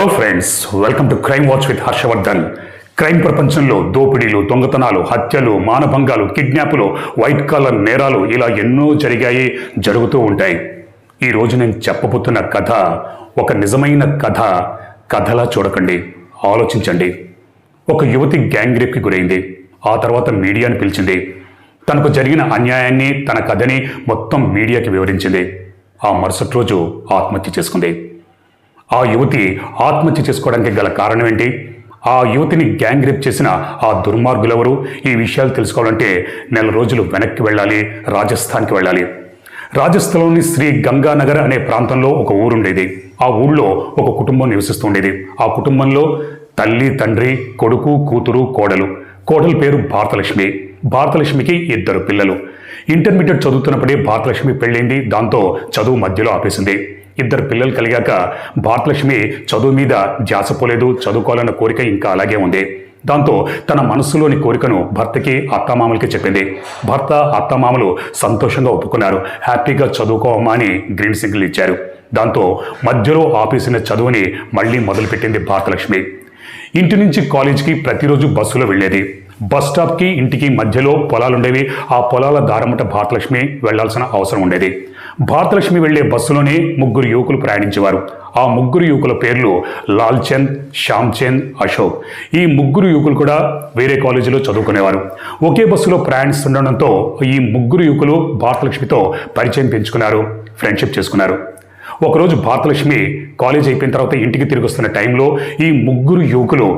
Hello friends welcome to Crime Watch with Harshavardhan crime ప్రపంచంలో దోపిడీలు దొంగతనాలు హత్యలు మానభంగాలు కిడ్నాపులు వైట్ కాలర్ నేరాలు ఇలా ఎన్నో జరిగాయి జరుగుతూ ఉంటాయి. ఈ రోజు నేను చెప్పబోతున్న కథ ఒక నిజమైన కథ. కథలా చూడకండి ఆలోచించండి. ఒక యువతి గ్యాంగ్ రేప్కి గురైంది. ఆ తర్వాత మీడియాని పిలిచింది. తనకు జరిగిన అన్యాయాన్ని తన కథని మొత్తం మీడియాకి వివరించింది. ఆ మరుసటి రోజు ఆత్మహత్య చేసుకుంది. ఆ యువతి ఆత్మహత్య చేసుకోవడానికి గల కారణం ఏంటి? ఆ యువతిని గ్యాంగ్ రేప్ చేసిన ఆ దుర్మార్గులెవరు? ఈ విషయాలు తెలుసుకోవాలంటే నెల రోజులు వెనక్కి వెళ్ళాలి రాజస్థాన్కి వెళ్ళాలి. రాజస్థాన్లోని శ్రీ గంగానగర్ అనే ప్రాంతంలో ఒక ఊరుండేది. ఆ ఊళ్ళో ఒక కుటుంబం నివసిస్తుండేది ఆ కుటుంబంలో తల్లి తండ్రి కొడుకు కూతురు కోడలు. కోడలు పేరు భారతలక్ష్మి. భారతలక్ష్మికి ఇద్దరు పిల్లలు. ఇంటర్మీడియట్ చదువుతున్నప్పుడే భారతలక్ష్మి పెళ్ళైంది. దాంతో చదువు మధ్యలో ఆపేసింది. ఇద్దరు పిల్లలు కలిగాక భారతలక్ష్మి చదువు మీద జాసపోలేదు చదువుకోవాలన్న కోరిక ఇంకా అలాగే ఉంది. దాంతో తన మనస్సులోని కోరికను భర్తకి అత్తమామలకి చెప్పింది. భర్త అత్తమామలు సంతోషంగా ఒప్పుకున్నారు. హ్యాపీగా చదువుకోవమ్మా అని గ్రీన్ సిగ్నల్ ఇచ్చారు. దాంతో మధ్యలో ఆపేసిన చదువుని మళ్ళీ మొదలుపెట్టింది భారతలక్ష్మి. ఇంటి నుంచి కాలేజీకి ప్రతిరోజు బస్సులో వెళ్ళేది. బస్ స్టాప్కి ఇంటికి మధ్యలో పొలాలుండేవి. ఆ పొలాల దారమట భారతలక్ష్మి వెళ్ళాల్సిన అవసరం ఉండేది. భారతలక్ష్మి వెళ్ళే బస్సులోనే ముగ్గురు యువకులు ప్రయాణించేవారు. ఆ ముగ్గురు యువకుల పేర్లు లాల్ చంద్ శ్యామ్ చంద్ అశోక్. ఈ ముగ్గురు యువకులు కూడా వేరే కాలేజీలో చదువుకునేవారు. ఒకే బస్సులో ప్రయాణిస్తుండడంతో ఈ ముగ్గురు యువకులు భారతలక్ష్మితో పరిచయం పెంచుకున్నారు ఫ్రెండ్షిప్ చేసుకున్నారు. ఒకరోజు భారతలక్ష్మి కాలేజ్ అయిపోయిన తర్వాత ఇంటికి తిరిగి వస్తున్న టైంలో ఈ ముగ్గురు యువకులు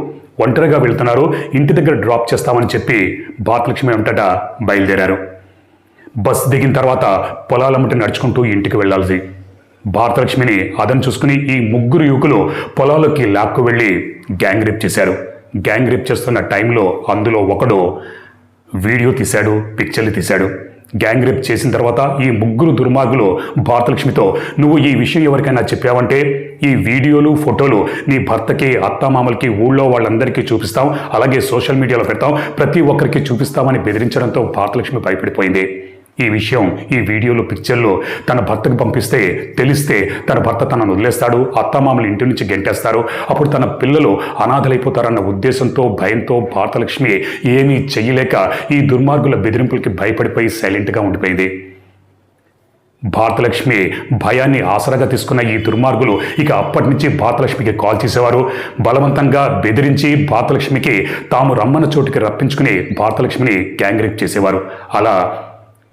ఒంటరిగా వెళ్తున్నారు ఇంటి దగ్గర డ్రాప్ చేస్తామని చెప్పి భారతలక్ష్మి వెంటట బయలుదేరారు. బస్ దిగిన తర్వాత పొలాలమ్మటి నడుచుకుంటూ ఇంటికి వెళ్ళాల్సి. భారతలక్ష్మిని అదం చూసుకుని ఈ ముగ్గురు యువకులు పొలాల్లోకి లాక్కు వెళ్ళి గ్యాంగ్ రేప్ చేశారు. గ్యాంగ్ రేప్ చేస్తున్న టైంలో అందులో ఒకడు వీడియో తీశాడు పిక్చర్లు తీశాడు. గ్యాంగ్ రేప్ చేసిన తర్వాత ఈ ముగ్గురు దుర్మార్గులు భారతలక్ష్మితో నువ్వు ఈ విషయం ఎవరికైనా చెప్పావంటే ఈ వీడియోలు ఫోటోలు నీ భర్తకి అత్తమామలకి ఊళ్ళో వాళ్ళందరికీ చూపిస్తాం. అలాగే సోషల్ మీడియాలో పెడతాం. ప్రతి ఒక్కరికి చూపిస్తామని బెదిరించడంతో భారతలక్ష్మి భయపడిపోయింది. ఈ విషయం ఈ వీడియోలు పిక్చర్లు తన భర్తకు పంపిస్తే తెలిస్తే తన భర్త తనను వదిలేస్తాడు అత్తమామలు ఇంటి నుంచి గెంటేస్తారు. అప్పుడు తన పిల్లలు అనాథలైపోతారన్న ఉద్దేశంతో భయంతో భారతలక్ష్మి ఏమీ చెయ్యలేక ఈ దుర్మార్గుల బెదిరింపులకి భయపడిపోయి సైలెంట్గా ఉండిపోయింది. భారతలక్ష్మి భయాన్ని ఆసరాగా తీసుకున్న ఈ దుర్మార్గులు ఇక అప్పటి నుంచి భారతలక్ష్మికి కాల్ చేసేవారు. బలవంతంగా బెదిరించి భారతలక్ష్మికి తాము రమ్మన్న చోటుకి రప్పించుకుని భారతలక్ష్మిని గ్యాంగ్ రేప్ చేసేవారు. అలా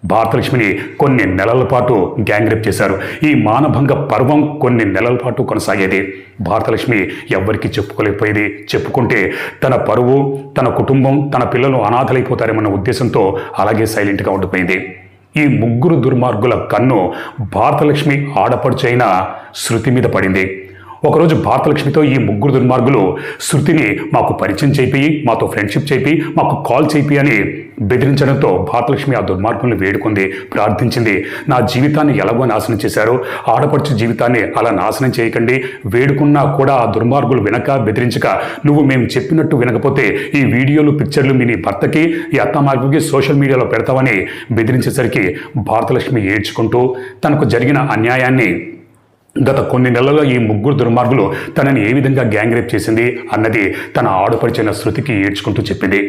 భారతలక్ష్మిని కొన్ని నెలల పాటు గ్యాంగ్రేప్ చేశారు. ఈ మానభంగ పర్వం కొన్ని నెలల పాటు కొనసాగేది. భారతలక్ష్మి ఎవ్వరికీ చెప్పుకోలేకపోయేది. చెప్పుకుంటే తన పరువు తన కుటుంబం తన పిల్లలు అనాథలైపోతారేమన్న ఉద్దేశంతో అలాగే సైలెంట్గా ఉండిపోయింది. ఈ ముగ్గురు దుర్మార్గుల కన్ను భారతలక్ష్మి ఆడపడుచైన శృతి మీద పడింది. ఒకరోజు భారతలక్ష్మితో ఈ ముగ్గురు దుర్మార్గులు శృతిని మాకు పరిచయం చేపి మాతో ఫ్రెండ్షిప్ చేపి మాకు కాల్ చేపి అని బెదిరించడంతో భారతలక్ష్మి ఆ దుర్మార్గుల్ని వేడుకుంది ప్రార్థించింది. నా జీవితాన్ని ఎలాగో నాశనం చేశారు. ఆడపడుచు జీవితాన్ని అలా నాశనం చేయకండి. వేడుకున్నా కూడా ఆ దుర్మార్గులు వినక బెదిరించక. నువ్వు మేము చెప్పినట్టు వినకపోతే ఈ వీడియోలు పిక్చర్లు మీ నీ భర్తకి ఈ అత్తమార్గుకి సోషల్ మీడియాలో పెడతామని బెదిరించేసరికి భారతలక్ష్మి ఏడ్చుకుంటూ తనకు జరిగిన అన్యాయాన్ని గత కొన్ని నెలలుగా ఈ ముగ్గురు దుర్మార్గులు తనని ఏ విధంగా గ్యాంగ్ రేప్ చేసింది అన్నది తన ఆడుపరిచిన శృతికి ఏడ్చుకుంటూ చెప్పింది.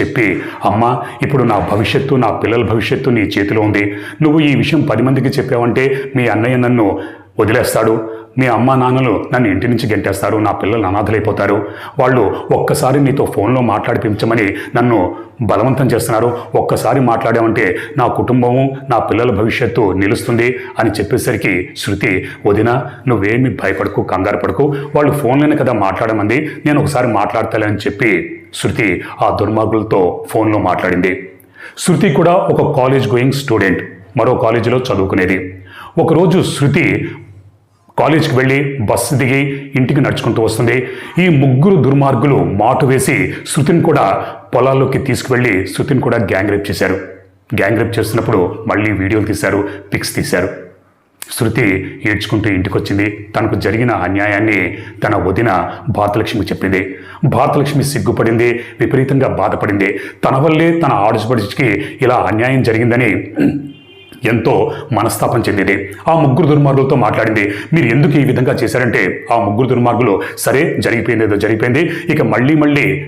చెప్పి అమ్మ ఇప్పుడు నా భవిష్యత్తు నా పిల్లల భవిష్యత్తు నీ చేతిలో ఉంది. నువ్వు ఈ విషయం పది మందికి చెప్పావంటే మీ అన్నయ్య నన్ను వదిలేస్తాడు. మీ అమ్మా నాన్నలు నన్ను ఇంటి నుంచి గెంటేస్తారు నా పిల్లలు అనాథలైపోతారు. వాళ్ళు ఒక్కసారి నీతో ఫోన్లో మాట్లాడిపించమని నన్ను బలవంతం చేస్తున్నారు. ఒక్కసారి మాట్లాడామంటే నా కుటుంబము నా పిల్లల భవిష్యత్తు నిలుస్తుంది అని చెప్పేసరికి శృతి వదిన నువ్వేమి భయపడకు కంగారు పడకు. వాళ్ళు ఫోన్లోనే కదా మాట్లాడమంది. నేను ఒకసారి మాట్లాడతాలే అని చెప్పి శృతి ఆ దుర్మార్గులతో ఫోన్లో మాట్లాడింది. శృతి కూడా ఒక కాలేజ్ గోయింగ్ స్టూడెంట్ మరో కాలేజీలో చదువుకునేది. ఒకరోజు శృతి కాలేజ్కి వెళ్ళి బస్సు దిగి ఇంటికి నడుచుకుంటూ వస్తుంది. ఈ ముగ్గురు దుర్మార్గులు మాటు వేసి శృతిని కూడా పొలాల్లోకి తీసుకువెళ్ళి శృతిని కూడా గ్యాంగ్ రేప్ చేశారు. గ్యాంగ్ రేప్ చేస్తున్నప్పుడు మళ్ళీ వీడియోలు తీశారు పిక్స్ తీశారు. శృతి ఏడ్చుకుంటూ ఇంటికొచ్చింది. తనకు జరిగిన అన్యాయాన్ని తన వదిన భారతలక్ష్మి చెప్పింది. భారతలక్ష్మి సిగ్గుపడింది విపరీతంగా బాధపడింది. తన వల్లే తన ఆడపడికి ఇలా అన్యాయం జరిగిందని ఎంతో మనస్తాపం చెందింది. ఆ ముగ్గురు దుర్మార్గులతో మాట్లాడింది. మీరు ఎందుకు ఈ విధంగా చేశారంటే ఆ ముగ్గురు దుర్మార్గులు సరే జరిగిపోయింది ఏదో జరిగిపోయింది. ఇక మళ్ళీ మళ్ళీ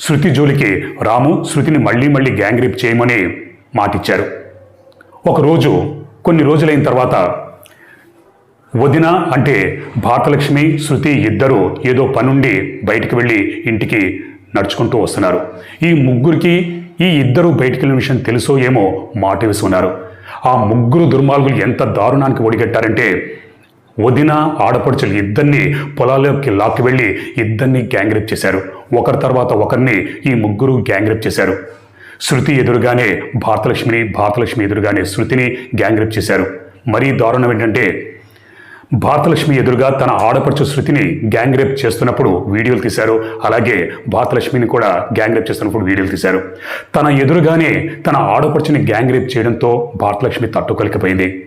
శృతి జోలికి రాము శృతిని మళ్ళీ మళ్ళీ గ్యాంగ్ రేప్ చేయమని మాటిచ్చారు. ఒకరోజు కొన్ని రోజులైన తర్వాత వదిన అంటే భారతలక్ష్మి శృతి ఇద్దరు ఏదో పనుండి బయటికి వెళ్ళి ఇంటికి నడుచుకుంటూ వస్తున్నారు. ఈ ముగ్గురికి ఈ ఇద్దరు బయటికి వెళ్ళిన విషయం తెలుసో ఏమో మాట వేసి ఉన్నారు ఆ ముగ్గురు దుర్మార్గులు ఎంత దారుణానికి ఒడిగట్టారంటే వదిన ఆడపడుచులు ఇద్దరిని పొలాల్లోకి లాక్కి వెళ్ళి ఇద్దరిని గ్యాంగ్రేప్ చేశారు. ఒకరి తర్వాత ఒకరిని ఈ ముగ్గురు గ్యాంగ్రేప్ చేశారు. శృతి ఎదురుగానే భారతలక్ష్మిని భారతలక్ష్మి ఎదురుగానే శృతిని గ్యాంగ్రేప్ చేశారు. మరీ దారుణం ఏంటంటే భారతలక్ష్మి ఎదురుగా తన ఆడపడుచు శృతిని గ్యాంగ్ రేప్ చేస్తున్నప్పుడు వీడియోలు తీశారు. అలాగే భారతలక్ష్మిని కూడా గ్యాంగ్ రేప్ చేస్తున్నప్పుడు వీడియోలు తీశారు. తన ఎదురుగానే తన ఆడపడుచుని గ్యాంగ్ రేప్ చేయడంతో భారతలక్ష్మి తట్టుకొలికిపోయింది.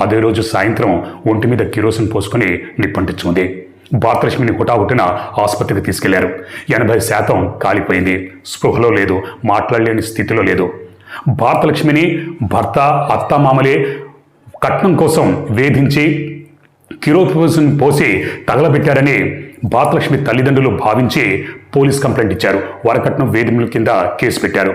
అదే రోజు సాయంత్రం ఒంటి మీద కిరోసిన్ పోసుకొని నిప్పంటించుకుంది. భారతలక్ష్మిని హుటాహుటిన ఆసుపత్రికి తీసుకెళ్ళారు. ఎనభై శాతం కాలిపోయింది. స్పృహలో లేదు మాట్లాడలేని స్థితిలో లేదు. భారతలక్ష్మిని భర్త అత్తమామలే కట్నం కోసం వేధించి కిరోసిన్ పోసి తగలబెట్టారని భారతలక్ష్మి తల్లిదండ్రులు భావించి పోలీస్ కంప్లైంట్ ఇచ్చారు. వరకట్నం వేధింపుల కింద కేసు పెట్టారు.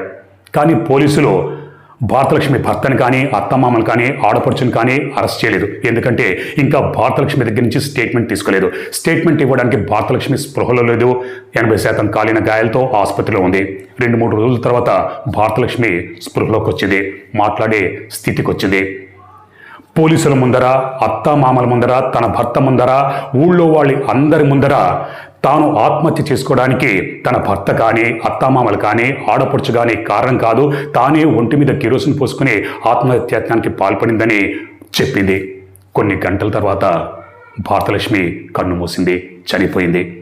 కానీ పోలీసులు భారతలక్ష్మి భర్తను కానీ అత్తమామలు కానీ ఆడపడుచుని కానీ అరెస్ట్ చేయలేదు. ఎందుకంటే ఇంకా భారతలక్ష్మి దగ్గర నుంచి స్టేట్మెంట్ తీసుకోలేదు. స్టేట్మెంట్ ఇవ్వడానికి భారతలక్ష్మి స్పృహలో లేదు. ఎనభై శాతం కాలిన గాయాలతో ఆసుపత్రిలో ఉంది. రెండు మూడు రోజుల తర్వాత భారతలక్ష్మి స్పృహలోకి వచ్చింది. మాట్లాడే స్థితికి వచ్చింది. పోలీసుల ముందర అత్తామామల ముందర తన భర్త ముందర ఊళ్ళో వాళ్ళ అందరి ముందర తాను ఆత్మహత్య చేసుకోవడానికి తన భర్త కానీ అత్తామామలు కానీ ఆడపడుచు కానీ కారణం కాదు. తానే ఒంటి మీద కిరోసిన్ పోసుకుని ఆత్మహత్యాత్నానికి పాల్పడిందని చెప్పింది. కొన్ని గంటల తర్వాత భారతలక్ష్మి కన్ను మూసింది చనిపోయింది.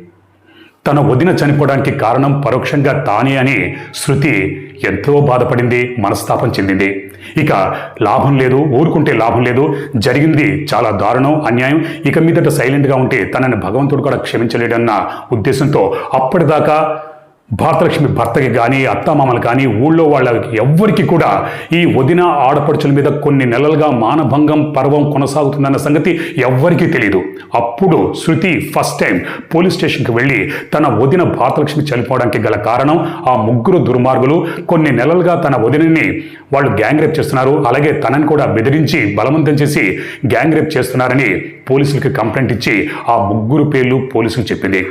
తన వదిన చనిపోవడానికి కారణం పరోక్షంగా తానే అని శృతి ఎంతో బాధపడింది మనస్తాపం చెందింది. ఇక లాభం లేదు ఊరుకుంటే లాభం లేదు. జరిగింది చాలా దారుణం అన్యాయం. ఇక మీదట సైలెంట్గా ఉంటే తనని భగవంతుడు కూడా క్షమించలేడన్న ఉద్దేశంతో అప్పటిదాకా భారతలక్ష్మి భర్తకి కానీ అత్తమామలు కానీ ఊళ్ళో వాళ్ళకి ఎవ్వరికి కూడా ఈ వదిన ఆడపడుచుల మీద కొన్ని నెలలుగా మానభంగం పర్వం కొనసాగుతుందన్న సంగతి ఎవ్వరికీ తెలియదు అప్పుడు శృతి ఫస్ట్ టైం పోలీస్ స్టేషన్కి వెళ్ళి తన వదిన భారతలక్ష్మి చనిపోవడానికి గల కారణం ఆ ముగ్గురు దుర్మార్గులు కొన్ని నెలలుగా తన వదినని వాళ్ళు గ్యాంగ్ రేప్ చేస్తున్నారు. అలాగే తనని కూడా బెదిరించి బలవంతం చేసి గ్యాంగ్ రేప్ చేస్తున్నారని పోలీసులకి కంప్లైంట్ ఇచ్చి ఆ ముగ్గురు పేర్లు పోలీసులు చెప్పింది.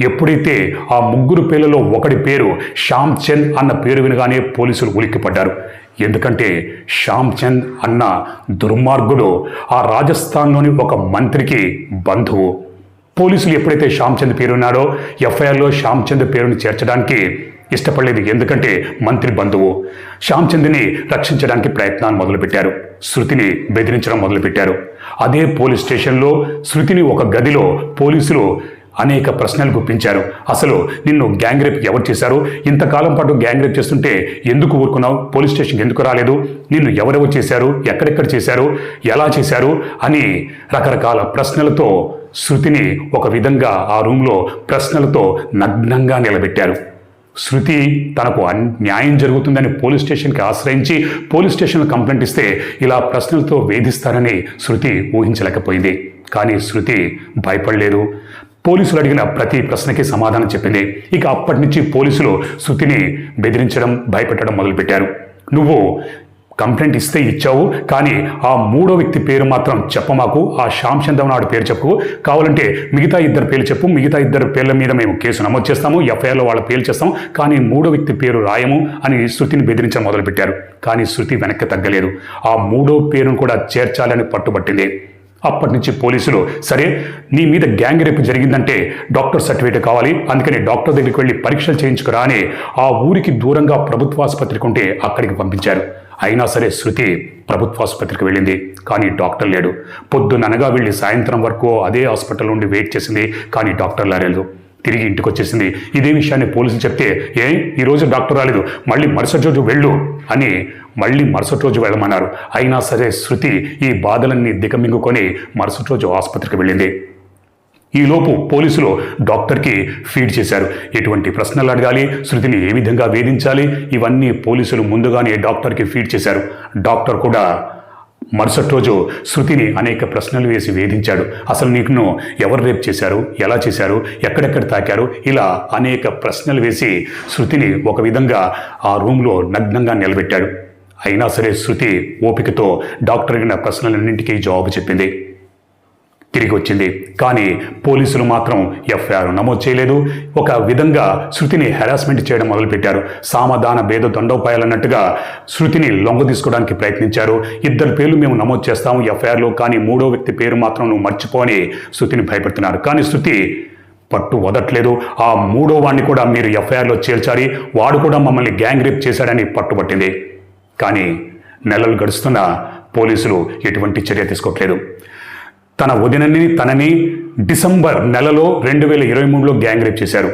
ఎప్పుడైతే ఆ ముగ్గురు పేర్లలో ఒకటి పేరు శ్యామ్ చంద్ అన్న పేరు వినగానే పోలీసులు ఉలిక్కిపడ్డారు. ఎందుకంటే శ్యామ్ చంద్ అన్న దుర్మార్గుడు ఆ రాజస్థాన్లోని ఒక మంత్రికి బంధువు. పోలీసులు ఎప్పుడైతే శ్యామ్ చంద్ పేరు ఉన్నాడో ఎఫ్ఐఆర్లో శ్యామ్ చంద్ పేరుని చేర్చడానికి ఇష్టపడలేదు. ఎందుకంటే మంత్రి బంధువు. శ్యామ్ చంద్ని రక్షించడానికి ప్రయత్నాలు మొదలుపెట్టారు. శృతిని బెదిరించడం మొదలుపెట్టారు. అదే పోలీస్ స్టేషన్లో శృతిని ఒక గదిలో పోలీసులు అనేక ప్రశ్నలు గుప్పించారు. అసలు నిన్ను గ్యాంగ్ రేప్ ఎవరు చేశారు? ఇంతకాలం పాటు గ్యాంగ్ రేప్ చేస్తుంటే ఎందుకు ఊరుకున్నావు? పోలీస్ స్టేషన్కి ఎందుకు రాలేదు? నిన్ను ఎవరెవరు చేశారు? ఎక్కడెక్కడ చేశారు? ఎలా చేశారు? అని రకరకాల ప్రశ్నలతో శృతిని ఒక విధంగా ఆ రూమ్లో ప్రశ్నలతో నగ్నంగా నిలబెట్టారు. శృతి తనకు అన్యాయం న్యాయం జరుగుతుందని పోలీస్ స్టేషన్కి ఆశ్రయించి పోలీస్ స్టేషన్లో కంప్లైంట్ ఇస్తే ఇలా ప్రశ్నలతో వేధిస్తారని శృతి ఊహించలేకపోయింది. కానీ శృతి భయపడలేదు. పోలీసులు అడిగిన ప్రతి ప్రశ్నకి సమాధానం చెప్పింది. ఇక అప్పటి నుంచి పోలీసులు శృతిని బెదిరించడం భయపెట్టడం మొదలుపెట్టారు. నువ్వు కంప్లైంట్ ఇస్తే ఇచ్చావు కానీ ఆ మూడో వ్యక్తి పేరు మాత్రం చెప్పమాకు ఆ శ్యామ్ చందవ్ నాడు పేరు చెప్పు కావాలంటే మిగతా ఇద్దరు పేర్లు చెప్పు మిగతా ఇద్దరు పేర్ల మీద మేము కేసు నమోదు చేస్తాము ఎఫ్ఐఆర్లో వాళ్ళ పేర్లు చేస్తాం కానీ మూడో వ్యక్తి పేరు రాయము అని శృతిని బెదిరించడం మొదలుపెట్టారు. కానీ శృతి వెనక్కి తగ్గలేదు. ఆ మూడో పేరును కూడా చేర్చాలని పట్టుబట్టింది. అప్పటి నుంచి పోలీసులు సరే నీ మీద గ్యాంగ్ రేపు జరిగిందంటే డాక్టర్ సర్టిఫికేట్ కావాలి అందుకని డాక్టర్ దగ్గరికి వెళ్ళి పరీక్షలు చేయించుకురా అని ఆ ఊరికి దూరంగా ప్రభుత్వాసుపత్రికి ఉంటే అక్కడికి పంపించారు. అయినా సరే శృతి ప్రభుత్వాసుపత్రికి వెళ్ళింది కానీ డాక్టర్ లేడు. పొద్దుననగా వెళ్ళి సాయంత్రం వరకు అదే హాస్పిటల్ నుండి వెయిట్ చేసింది కానీ డాక్టర్ రాలేదు తిరిగి ఇంటికి వచ్చేసింది. ఇదే విషయాన్ని పోలీసులు చెప్తే ఏ ఈరోజు డాక్టర్ రాలేదు మళ్ళీ మరుసటి రోజు వెళ్ళు అని మళ్ళీ మరుసటి రోజు వెళ్ళమన్నారు. అయినా సరే శృతి ఈ బాధలన్నీ దిగమింగుకొని మరుసటి రోజు ఆసుపత్రికి వెళ్ళింది. ఈలోపు పోలీసులు డాక్టర్కి ఫీడ్ చేశారు. ఎటువంటి ప్రశ్నలు అడగాలి? శృతిని ఏ విధంగా వేధించాలి? ఇవన్నీ పోలీసులు ముందుగానే డాక్టర్కి ఫీడ్ చేశారు. డాక్టర్ కూడా మరుసటి రోజు శృతిని అనేక ప్రశ్నలు వేసి వేధించాడు. అసలు నీకును ఎవరు రేపు చేశారు? ఎలా చేశారు? ఎక్కడెక్కడ తాకారు? ఇలా అనేక ప్రశ్నలు వేసి శృతిని ఒక విధంగా ఆ రూమ్లో నగ్నంగా నిలబెట్టాడు. అయినా సరే శృతి ఓపికతో డాక్టర్ అడిగిన ప్రశ్నలన్నింటికీ జవాబు చెప్పింది. తిరిగి వచ్చింది కానీ పోలీసులు మాత్రం ఎఫ్ఐఆర్ నమోదు చేయలేదు. ఒక విధంగా శృతిని హెరాస్మెంట్ చేయడం మొదలుపెట్టారు. సామధాన భేద దండోపాయాలన్నట్టుగా శృతిని లొంగ తీసుకోవడానికి ప్రయత్నించారు. ఇద్దరు పేర్లు మేము నమోదు చేస్తాము ఎఫ్ఐఆర్లో కానీ మూడో వ్యక్తి పేరు మాత్రం నువ్వు మర్చిపోని శృతిని భయపెడుతున్నారు. కానీ శృతి పట్టు వదట్లేదు. ఆ మూడో వాడిని కూడా మీరు ఎఫ్ఐఆర్లో చేర్చాలి. వాడు కూడా మమ్మల్ని గ్యాంగ్ రేప్ చేశాడని పట్టుబట్టింది కానీ నెలలు గడుస్తున్న పోలీసులు ఎటువంటి చర్య తీసుకోవట్లేదు. తన వదినని తనని డిసెంబర్ నెలలో రెండు వేల ఇరవై మూడులో గ్యాంగ్ రేప్ చేశారు.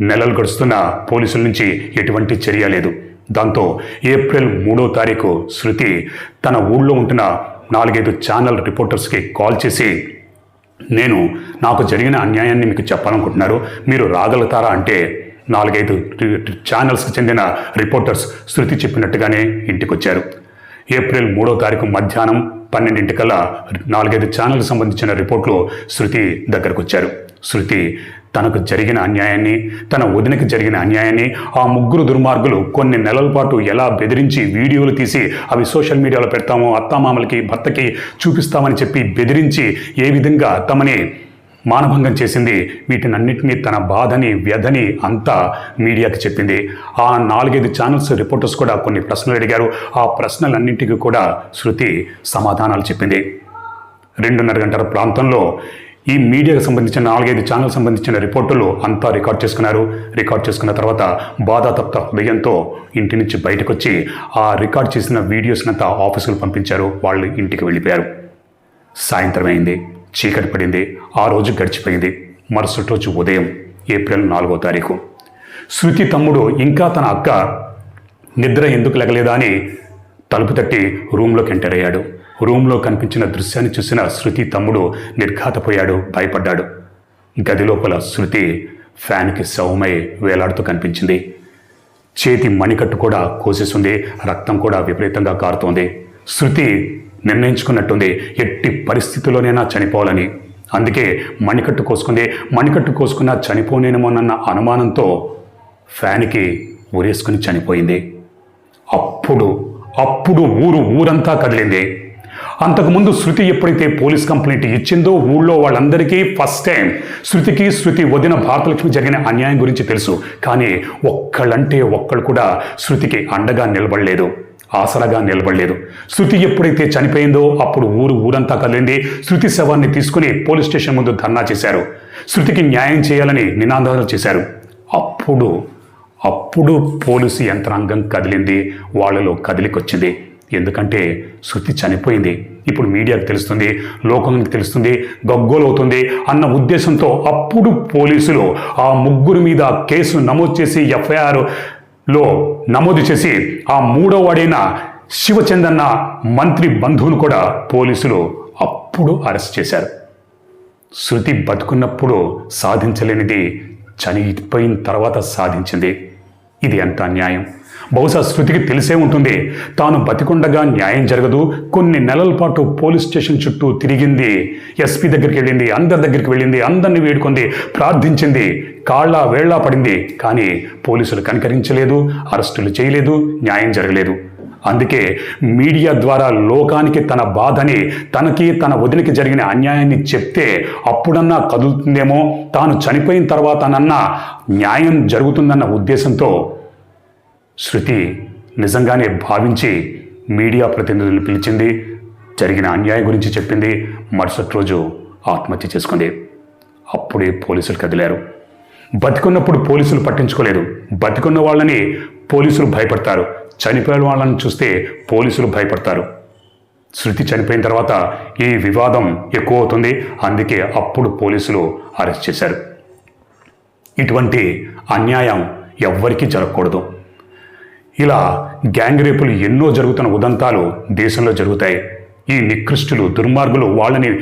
నెలలు గడుస్తున్న పోలీసుల నుంచి ఎటువంటి చర్య లేదు. దాంతో ఏప్రిల్ మూడో తారీఖు శృతి తన ఊళ్ళో ఉంటున్న నాలుగైదు ఛానల్ రిపోర్టర్స్కి కాల్ చేసి నేను నాకు జరిగిన అన్యాయాన్ని మీకు చెప్పాలనుకుంటున్నారు. మీరు రాగలుగుతారా? అంటే నాలుగైదు ఛానల్స్కి చెందిన రిపోర్టర్స్ శృతి చెప్పినట్టుగానే ఇంటికొచ్చారు. ఏప్రిల్ మూడో తారీఖు మధ్యాహ్నం పన్నెండింటికల్లా నాలుగైదు ఛానల్ సంబంధించిన రిపోర్ట్లు శృతి దగ్గరకు వచ్చారు శృతి తనకు జరిగిన అన్యాయాన్ని తన వదినకి జరిగిన అన్యాయాన్ని ఆ ముగ్గురు దుర్మార్గులు కొన్ని నెలల పాటు ఎలా బెదిరించి వీడియోలు తీసి అవి సోషల్ మీడియాలో పెడతామో అత్తామామలకి భర్తకి చూపిస్తామని చెప్పి బెదిరించి ఏ విధంగా తమని మానభంగం చేసింది. వీటినన్నింటినీ తన బాధని వ్యధని అంతా మీడియాకి చెప్పింది. ఆ నాలుగైదు ఛానల్స్ రిపోర్టర్స్ కూడా కొన్ని ప్రశ్నలు అడిగారు. ఆ ప్రశ్నలన్నింటికి కూడా శృతి సమాధానాలు చెప్పింది. రెండున్నర గంటల ప్రాంతంలో ఈ మీడియాకు సంబంధించిన నాలుగైదు ఛానల్ సంబంధించిన రిపోర్టులు అంతా రికార్డ్ చేసుకున్నారు. రికార్డ్ చేసుకున్న తర్వాత బాధాతప్త హృదయంతో ఇంటి నుంచి బయటకు వచ్చి ఆ రికార్డ్ చేసిన వీడియోస్నంతా ఆఫీసులు పంపించారు. వాళ్ళు ఇంటికి వెళ్ళిపోయారు. సాయంత్రం అయింది. చీకటి పడింది. ఆ రోజు గడిచిపోయింది. మరుసటి రోజు ఉదయం ఏప్రిల్ నాలుగో తారీఖు. శృతి తమ్ముడు ఇంకా తన అక్క నిద్ర ఎందుకు లెగలేదా అని తలుపు తట్టి రూమ్లోకి ఎంటర్ అయ్యాడు. రూమ్లో కనిపించిన దృశ్యాన్ని చూసిన శృతి తమ్ముడు నిర్ఘాతపోయాడు భయపడ్డాడు. గది లోపల శృతి ఫ్యాన్కి శవమై వేలాడుతూ కనిపించింది. చేతి మణికట్టు కూడా కోసేసింది. రక్తం కూడా విపరీతంగా కారుతోంది. శృతి నిర్ణయించుకున్నట్టుంది. ఎట్టి పరిస్థితుల్లోనైనా చనిపోవాలని. అందుకే మణికట్టు కోసుకుంది మణికట్టు కోసుకున్నా చనిపోనేమోనన్న అనుమానంతో ఫ్యాన్కి ఊరేసుకుని చనిపోయింది. అప్పుడు అప్పుడు ఊరు ఊరంతా కదిలింది. అంతకుముందు శృతి ఎప్పుడైతే పోలీస్ కంప్లైంట్ ఇచ్చిందో ఊళ్ళో వాళ్ళందరికీ ఫస్ట్ టైం. శృతికి శృతి వదిన భారతలక్ష్మి జరిగిన అన్యాయం గురించి తెలుసు. కానీ ఒక్కళ్ళంటే ఒక్కళ్ళు కూడా శృతికి అండగా నిలబడలేదు. ఆసరాగా నిలబడలేదు. శృతి ఎప్పుడైతే చనిపోయిందో అప్పుడు ఊరు ఊరంతా కదిలింది. శృతి శవాన్ని తీసుకుని పోలీస్ స్టేషన్ ముందు ధర్నా చేశారు. శృతికి న్యాయం చేయాలని నినాదాలు చేశారు. అప్పుడు అప్పుడు పోలీసు యంత్రాంగం కదిలింది. వాళ్ళలో కదిలికొచ్చింది. ఎందుకంటే శృతి చనిపోయింది. ఇప్పుడు మీడియాకు తెలుస్తుంది లోకానికి తెలుస్తుంది గగ్గోలవుతుంది అన్న ఉద్దేశంతో అప్పుడు పోలీసులు ఆ ముగ్గురు మీద కేసు నమోదు చేసి ఎఫ్ఐఆర్ లో నమోదు చేసి ఆ మూడో వాడైన శివచందన్న మంత్రి బంధువును కూడా పోలీసులు అప్పుడు అరెస్ట్ చేశారు. శృతి బతుకున్నప్పుడు సాధించలేనిది చనిపోయిన తర్వాత సాధించింది. ఇది ఎంత అన్యాయం? బహుశా శృతికి తెలిసే ఉంటుంది. తాను బతికుండగా న్యాయం జరగదు. కొన్ని నెలల పాటు పోలీస్ స్టేషన్ చుట్టూ తిరిగింది. ఎస్పీ దగ్గరికి వెళ్ళింది అందరి దగ్గరికి వెళ్ళింది అందరిని వేడుకుంది ప్రార్థించింది. కాళ్ళ వేళ్ళ పడింది. కానీ పోలీసులు కనికరించలేదు అరెస్టులు చేయలేదు న్యాయం జరగలేదు. అందుకే మీడియా ద్వారా లోకానికి తన బాధని తనకి తన వదినకి జరిగిన అన్యాయాన్ని చెప్తే అప్పుడన్నా కదులుతుందేమో తాను చనిపోయిన తర్వాతనన్నా న్యాయం జరుగుతుందన్న ఉద్దేశంతో శృతి నిజంగానే భావించి మీడియా ప్రతినిధులను పిలిచింది. జరిగిన అన్యాయం గురించి చెప్పింది. మరుసటి రోజు ఆత్మహత్య చేసుకుంది. అప్పుడే పోలీసులు కదిలారు. బతికున్నప్పుడు పోలీసులు పట్టించుకోలేదు. బతికున్న వాళ్ళని పోలీసులు భయపడతారు. చనిపోయిన వాళ్ళని చూస్తే పోలీసులు భయపడతారు. శృతి చనిపోయిన తర్వాత ఈ వివాదం ఎక్కువ అవుతుంది. అందుకే అప్పుడు పోలీసులు అరెస్ట్ చేశారు. ఇటువంటి అన్యాయం ఎవ్వరికీ జరగకూడదు. ఇలా గ్యాంగ్ రేపులు ఎన్నో జరుగుతున్న ఉదంతాలు దేశంలో జరుగుతాయి. ఈ నికృష్టులు దుర్మార్గులు వాళ్ళని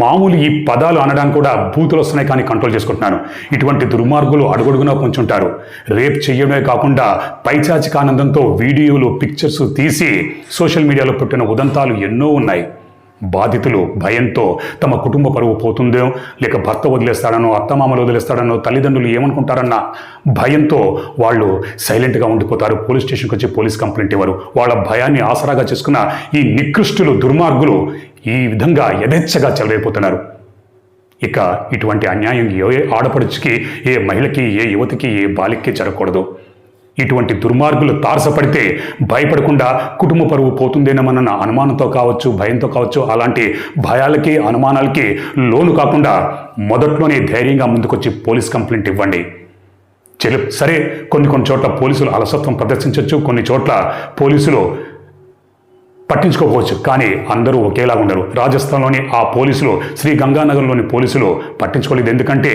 మామూలు ఈ పదాలు అనడానికి కూడా బూతులు వస్తున్నాయి కానీ కంట్రోల్ చేసుకుంటున్నాను ఇటువంటి దుర్మార్గులు అడుగడుగునా పొంచుంటారు రేప్ చేయడమే కాకుండా పైచాచిక ఆనందంతో వీడియోలు పిక్చర్స్ తీసి సోషల్ మీడియాలో పుట్టిన ఉదంతాలు ఎన్నో ఉన్నాయి. బాధితులు భయంతో తమ కుటుంబ పరువు పోతుందో? లేక భర్త వదిలేస్తాడనో అత్తమామలు వదిలేస్తాడనో తల్లిదండ్రులు ఏమనుకుంటారన్న భయంతో వాళ్ళు సైలెంట్గా ఉండిపోతారు. పోలీస్ స్టేషన్కి వచ్చి పోలీస్ కంప్లైంట్ ఇవ్వరు. వాళ్ళ భయాన్ని ఆసరాగా చేసుకున్న ఈ నికృష్టులు దుర్మార్గులు ఈ విధంగా యథేచ్ఛగా చెలవైపోతున్నారు ఇక ఇటువంటి అన్యాయం ఏ ఆడపడుచుకి ఏ మహిళకి ఏ యువతికి ఏ బాలికకి జరగకూడదు. ఇటువంటి దుర్మార్గులు తారసపడితే భయపడకుండా కుటుంబ పరువు పోతుందేనమన్న అనుమానంతో కావచ్చు భయంతో కావచ్చు అలాంటి భయాలకి అనుమానాలకి లోను కాకుండా మొదట్లోనే ధైర్యంగా ముందుకొచ్చి పోలీస్ కంప్లైంట్ ఇవ్వండి. చెలు సరే కొన్ని కొన్ని చోట్ల పోలీసులు అలసత్వం ప్రదర్శించవచ్చు కొన్ని చోట్ల పోలీసులు పట్టించుకోకపోవచ్చు కానీ అందరూ ఒకేలా ఉండరు రాజస్థాన్లోని ఆ పోలీసులు శ్రీ గంగానగర్లోని పోలీసులు పట్టించుకోలేదు. ఎందుకంటే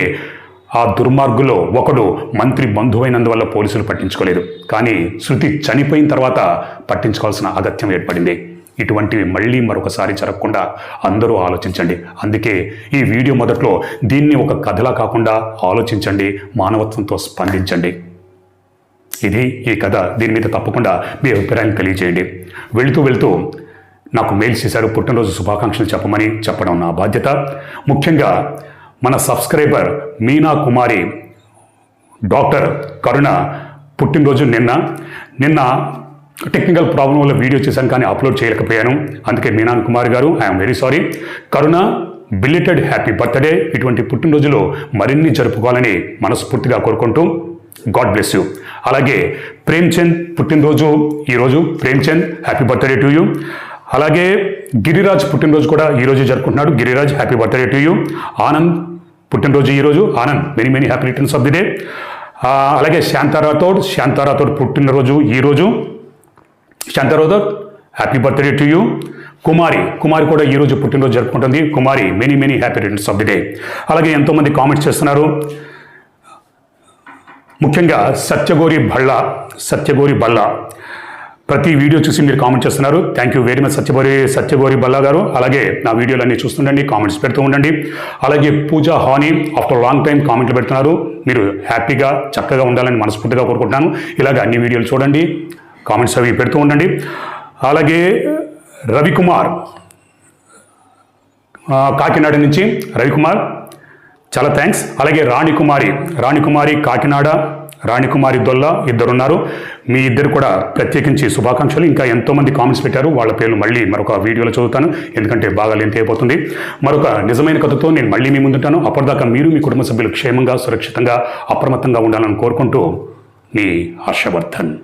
ఆ దుర్మార్గులో ఒకడు మంత్రి బంధువైనందువల్ల పోలీసులు పట్టించుకోలేదు. కానీ శృతి చనిపోయిన తర్వాత పట్టించుకోవాల్సిన అగత్యం ఏర్పడింది. ఇటువంటివి మళ్ళీ మరొకసారి జరగకుండా అందరూ ఆలోచించండి. అందుకే ఈ వీడియో మొదట్లో దీన్ని ఒక కథలా కాకుండా ఆలోచించండి మానవత్వంతో స్పందించండి. ఇది ఈ కథ. దీని మీద తప్పకుండా మీ అభిప్రాయం తెలియజేయండి. వెళుతూ వెళుతూ నాకు మెయిల్ చేశారు. పుట్టినరోజు శుభాకాంక్షలు చెప్పమని చెప్పడం నా బాధ్యత. ముఖ్యంగా మన సబ్స్క్రైబర్ మీనా కుమారి డాక్టర్ కరుణ పుట్టినరోజు నిన్న. నిన్న టెక్నికల్ ప్రాబ్లం వల్ల వీడియో చేశాను కానీ అప్లోడ్ చేయలేకపోయాను. అందుకే Meena Kumari garu I'm very sorry Karuna belated happy birthday ఇటువంటి పుట్టినరోజులో మరిన్ని జరుపుకోవాలని మనస్ఫూర్తిగా కోరుకుంటూ గాడ్ బ్లెస్ యూ అలాగే ప్రేమ్చంద్ పుట్టినరోజు ఈరోజు. Premchand happy birthday to you అలాగే గిరిరాజ్ పుట్టినరోజు కూడా ఈరోజు జరుపుకుంటున్నాడు. Giriraj happy birthday to you Anand పుట్టినరోజు ఈరోజు Anand many many happy returns of the day అలాగే శాంతారాథోడ్ శాంతారాథోడ్ పుట్టినరోజు ఈరోజు. Shanta Rathod happy birthday to you Kumari Kumari కూడా ఈరోజు పుట్టినరోజు జరుపుకుంటుంది. Kumari many many happy returns of the day అలాగే ఎంతోమంది కామెంట్స్ చేస్తున్నారు. ముఖ్యంగా సత్యగోరి బళ్ళ సత్యగోరి బళ్ళ. ప్రతి వీడియో చూసి మీరు కామెంట్ చేస్తున్నారు. Thank you very much Satyagori Satyagori Balla garu. అలాగే నా వీడియోలన్నీ చూస్తుండండి కామెంట్స్ పెడుతూ ఉండండి. అలాగే పూజా హాని ఆఫ్టర్ లాంగ్ టైం కామెంట్లు పెడుతున్నారు. మీరు హ్యాపీగా చక్కగా ఉండాలని మనస్ఫూర్తిగా కోరుకుంటున్నాను. ఇలాగ అన్ని వీడియోలు చూడండి కామెంట్స్ అవి పెడుతూ ఉండండి. అలాగే రవికుమార్ కాకినాడ నుంచి రవికుమార్ చాలా థ్యాంక్స్ అలాగే రాణికుమారి రాణికుమారి కాకినాడ రాణికుమారి దొల్ల ఇద్దరున్నారు. మీ ఇద్దరు కూడా ప్రత్యేకించి శుభాకాంక్షలు. ఇంకా ఎంతోమంది కామెంట్స్ పెట్టారు. వాళ్ళ పేర్లు మళ్ళీ మరొక వీడియోలో చదువుతాను. ఎందుకంటే బాగా లెంత్ అయిపోతుంది. మరొక నిజమైన కథతో నేను మళ్ళీ మీ ముందుంటాను. అప్పటిదాకా మీరు మీ కుటుంబ సభ్యులు క్షేమంగా సురక్షితంగా అప్రమత్తంగా ఉండాలని కోరుకుంటూ మీ హర్షవర్ధన్.